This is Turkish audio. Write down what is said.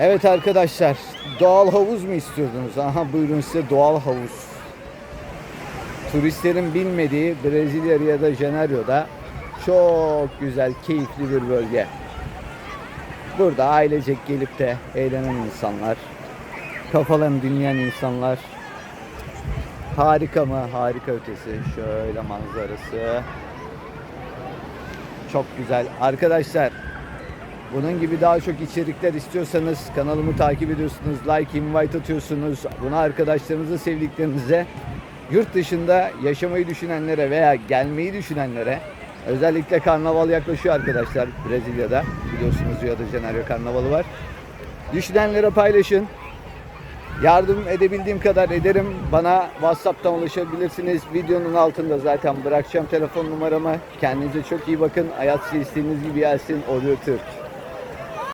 Evet arkadaşlar, doğal havuz mu istiyordunuz? Aha buyurun size doğal havuz. Turistlerin bilmediği Brezilya Rio de Janeiro'da çok güzel, keyifli bir bölge. Burada ailecek gelip de eğlenen insanlar, kafalarını dinleyen insanlar. Harika mı? Harika ötesi. Şöyle manzarası. Çok güzel. Arkadaşlar bunun gibi daha çok içerikler istiyorsanız kanalımı takip ediyorsunuz, like, invite atıyorsunuz. Bunu arkadaşlarınıza, sevdiklerinize, yurt dışında yaşamayı düşünenlere veya gelmeyi düşünenlere özellikle karnaval yaklaşıyor arkadaşlar Brezilya'da. Biliyorsunuz Rio de Janeiro karnavalı var. Düşünenlere paylaşın. Yardım edebildiğim kadar ederim. Bana WhatsApp'tan ulaşabilirsiniz. Videonun altında zaten bırakacağım telefon numaramı. Kendinize çok iyi bakın. Hayat size istediğiniz gibi gelsin. Oluyor Türk.